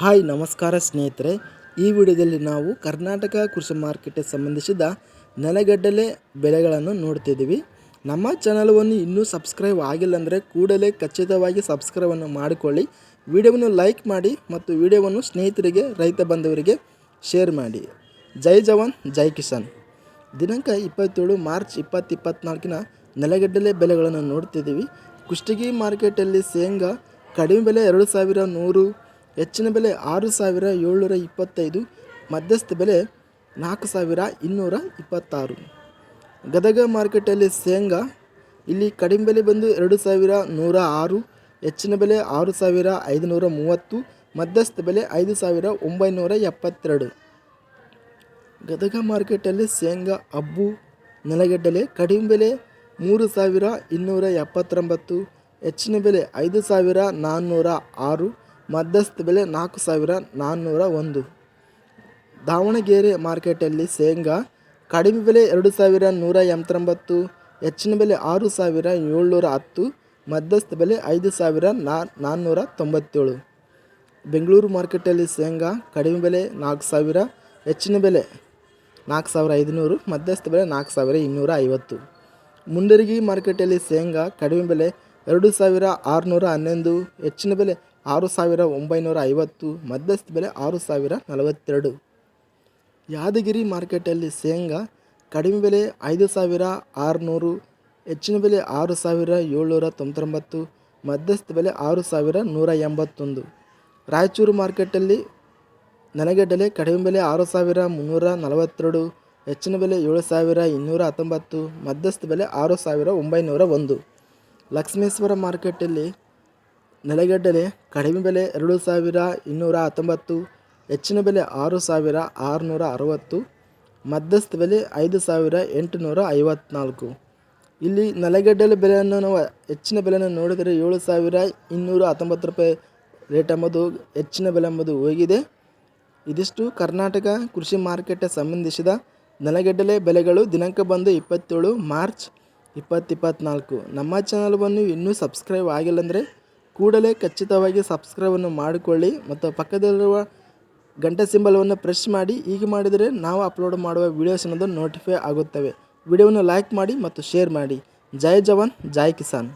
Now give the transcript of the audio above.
Hi, ನಮಸ್ಕಾರ ಸ್ನೇಹಿತರೆ. ಈ ವಿಡಿಯೋದಲ್ಲಿ ನಾವು ಕರ್ನಾಟಕ ಕೃಷಿ ಮಾರ್ಕೆಟ್ಗೆ ಸಂಬಂಧಿಸಿದ ನೆಲಗಡ್ಡಲೆ ಬೆಲೆಗಳನ್ನು ನೋಡ್ತಿದ್ದೀವಿ. ನಮ್ಮ ಚಾನಲವನ್ನು ಇನ್ನೂ ಸಬ್ಸ್ಕ್ರೈಬ್ ಆಗಿಲ್ಲ ಅಂದರೆ ಕೂಡಲೇ ಖಚಿತವಾಗಿ ಸಬ್ಸ್ಕ್ರೈಬನ್ನು ಮಾಡಿಕೊಳ್ಳಿ. ವಿಡಿಯೋವನ್ನು ಲೈಕ್ ಮಾಡಿ ಮತ್ತು ವಿಡಿಯೋವನ್ನು ಸ್ನೇಹಿತರಿಗೆ, ರೈತ ಬಂಧುವರಿಗೆ ಶೇರ್ ಮಾಡಿ. ಜೈ ಜವಾನ್, ಜೈ ಕಿಸಾನ್. ದಿನಾಂಕ ಇಪ್ಪತ್ತೇಳು ಮಾರ್ಚ್ ಇಪ್ಪತ್ತು ಇಪ್ಪತ್ತ್ನಾಲ್ಕಿನ ನೆಲಗಡ್ಡಲೆ ಬೆಲೆಗಳನ್ನು ನೋಡ್ತಿದ್ದೀವಿ. ಕುಷ್ಟಗಿ ಮಾರ್ಕೆಟಲ್ಲಿ ಶೇಂಗಾ ಕಡಿಮೆ ಬೆಲೆ ಎರಡು ಸಾವಿರ ನೂರು ಹೆಚ್ಚಿನ ಬೆಲೆ ಆರು ಸಾವಿರ ಏಳ್ನೂರ ಇಪ್ಪತ್ತೈದು, ಮಧ್ಯಸ್ಥ ಬೆಲೆ ನಾಲ್ಕು ಸಾವಿರ ಇನ್ನೂರ ಇಪ್ಪತ್ತಾರು. ಗದಗ ಮಾರ್ಕೆಟಲ್ಲಿ ಶೇಂಗಾ, ಇಲ್ಲಿ ಕಡಿಮೆ ಬೆಲೆ ಬಂದು ಎರಡು ಸಾವಿರ ನೂರ ಆರು, ಹೆಚ್ಚಿನ ಬೆಲೆ ಆರು ಸಾವಿರ ಐದುನೂರ ಮೂವತ್ತು, ಮಧ್ಯಸ್ಥ ಬೆಲೆ ಐದು ಸಾವಿರ ಒಂಬೈನೂರ ಎಪ್ಪತ್ತೆರಡು. ಗದಗ ಮಾರ್ಕೆಟಲ್ಲಿ ಶೇಂಗಾ, ಅಬ್ಬು ನೆಲಗಡ್ಡಲೆ ಕಡಿಮೆ ಬೆಲೆ ಮೂರು ಸಾವಿರ ಇನ್ನೂರ ಎಪ್ಪತ್ತೊಂಬತ್ತು, ಹೆಚ್ಚಿನ ಬೆಲೆ ಐದು ಸಾವಿರ ನಾನ್ನೂರ ಆರು ಮಧ್ಯಸ್ಥ ಬೆಲೆ ನಾಲ್ಕು ಸಾವಿರ ನಾನ್ನೂರ ಒಂದು. ದಾವಣಗೆರೆ ಮಾರ್ಕೆಟಲ್ಲಿ ಶೇಂಗಾ, ಕಡಿಮೆ ಬೆಲೆ ಎರಡು ಸಾವಿರ ನೂರ ಎಂಬತ್ತೊಂಬತ್ತು, ಹೆಚ್ಚಿನ ಬೆಲೆ ಆರು ಸಾವಿರ ಏಳ್ನೂರ ಹತ್ತು, ಮಧ್ಯಸ್ಥ ಬೆಲೆ ಐದು ಸಾವಿರ ನಾನ್ನೂರ ತೊಂಬತ್ತೇಳು. ಬೆಂಗಳೂರು ಮಾರ್ಕೆಟಲ್ಲಿ ಶೇಂಗಾ, ಕಡಿಮೆ ಬೆಲೆ ನಾಲ್ಕು ಸಾವಿರ, ಹೆಚ್ಚಿನ ಬೆಲೆ ನಾಲ್ಕು ಸಾವಿರ ಐದುನೂರು, ಮಧ್ಯಸ್ಥ ಬೆಲೆ ನಾಲ್ಕು ಸಾವಿರ ಇನ್ನೂರ ಐವತ್ತು. ಮುಂಡರಗಿ ಮಾರ್ಕೆಟಲ್ಲಿ ಶೇಂಗಾ, ಕಡಿಮೆ ಬೆಲೆ ಎರಡು ಸಾವಿರ ಆರುನೂರ ಹನ್ನೊಂದು, ಹೆಚ್ಚಿನ ಬೆಲೆ ಆರು ಸಾವಿರ ಒಂಬೈನೂರ ಐವತ್ತು, ಮಧ್ಯಸ್ಥ ಬೆಲೆ ಆರು ಸಾವಿರ ನಲವತ್ತೆರಡು. ಯಾದಗಿರಿ ಮಾರ್ಕೆಟಲ್ಲಿ ಶೇಂಗಾ, ಕಡಿಮೆ ಬೆಲೆ ಐದು ಸಾವಿರ ಆರುನೂರು, ಹೆಚ್ಚಿನ ಬೆಲೆ ಆರು ಸಾವಿರ ಏಳ್ನೂರ ತೊಂಬತ್ತೊಂಬತ್ತು, ಮಧ್ಯಸ್ಥ ಬೆಲೆ ಆರು ಸಾವಿರ ನೂರ ಎಂಬತ್ತೊಂದು. ರಾಯಚೂರು ಮಾರ್ಕೆಟಲ್ಲಿ ಡೆಲೆ ಕಡಿಮೆ ಬೆಲೆ ಆರು ಸಾವಿರ ಮುನ್ನೂರ ನಲವತ್ತೆರಡು, ಹೆಚ್ಚಿನ ಬೆಲೆ ಏಳು ಸಾವಿರ ಇನ್ನೂರ ಹತ್ತೊಂಬತ್ತು, ಮಧ್ಯಸ್ಥ ಬೆಲೆ ಆರು ಸಾವಿರ ಒಂಬೈನೂರ ಒಂದು. ಲಕ್ಷ್ಮೇಶ್ವರ ಮಾರ್ಕೆಟಲ್ಲಿ ನೆಲಗಡ್ಡಲೆ ಕಡಿಮೆ ಬೆಲೆ ಎರಡು ಸಾವಿರ ಇನ್ನೂರ ಹತ್ತೊಂಬತ್ತು, ಹೆಚ್ಚಿನ ಬೆಲೆ ಆರು ಸಾವಿರ ಆರುನೂರ ಅರವತ್ತು, ಮಧ್ಯಸ್ಥ ಬೆಲೆ ಐದು ಸಾವಿರ ಎಂಟುನೂರ ಐವತ್ನಾಲ್ಕು. ಇಲ್ಲಿ ನೆಲಗಡ್ಡಲೆ ಬೆಲೆಯನ್ನು ನಾವು ಹೆಚ್ಚಿನ ಬೆಲೆಯನ್ನು ನೋಡಿದರೆ ಏಳು ಸಾವಿರ ಇನ್ನೂರ ಹತ್ತೊಂಬತ್ತು ರೂಪಾಯಿ ರೇಟ್ ಎಂಬುದು ಹೆಚ್ಚಿನ ಬೆಲೆ ಎಂಬುದು ಹೋಗಿದೆ. ಇದಿಷ್ಟು ಕರ್ನಾಟಕ ಕೃಷಿ ಮಾರುಕಟ್ಟೆ ಸಂಬಂಧಿಸಿದ ನೆಲಗಡಲೆ ಬೆಲೆಗಳು ದಿನಾಂಕ ಬಂದು ಇಪ್ಪತ್ತೇಳು ಮಾರ್ಚ್ ಇಪ್ಪತ್ತು ನಮ್ಮ ನಮ್ಮ ಬಂದು ಇನ್ನೂ ಸಬ್ಸ್ಕ್ರೈಬ್ ಆಗಿಲ್ಲ ಅಂದರೆ ಕೂಡಲೇ ಖಚಿತವಾಗಿ ಸಬ್ಸ್ಕ್ರೈಬನ್ನು ಮಾಡಿಕೊಳ್ಳಿ ಮತ್ತು ಪಕ್ಕದಲ್ಲಿರುವ ಗಂಟೆ ಸಿಂಬಲವನ್ನು ಪ್ರೆಸ್ ಮಾಡಿ. ಹೀಗೆ ಮಾಡಿದರೆ ನಾವು ಅಪ್ಲೋಡ್ ಮಾಡುವ ವೀಡಿಯೋಸ್ ಅನ್ನೋದು ನೋಟಿಫೈ ಆಗುತ್ತವೆ. ವಿಡಿಯೋವನ್ನು ಲೈಕ್ ಮಾಡಿ ಮತ್ತು ಶೇರ್ ಮಾಡಿ. ಜೈ ಜವಾನ್, ಜೈ ಕಿಸಾನ್.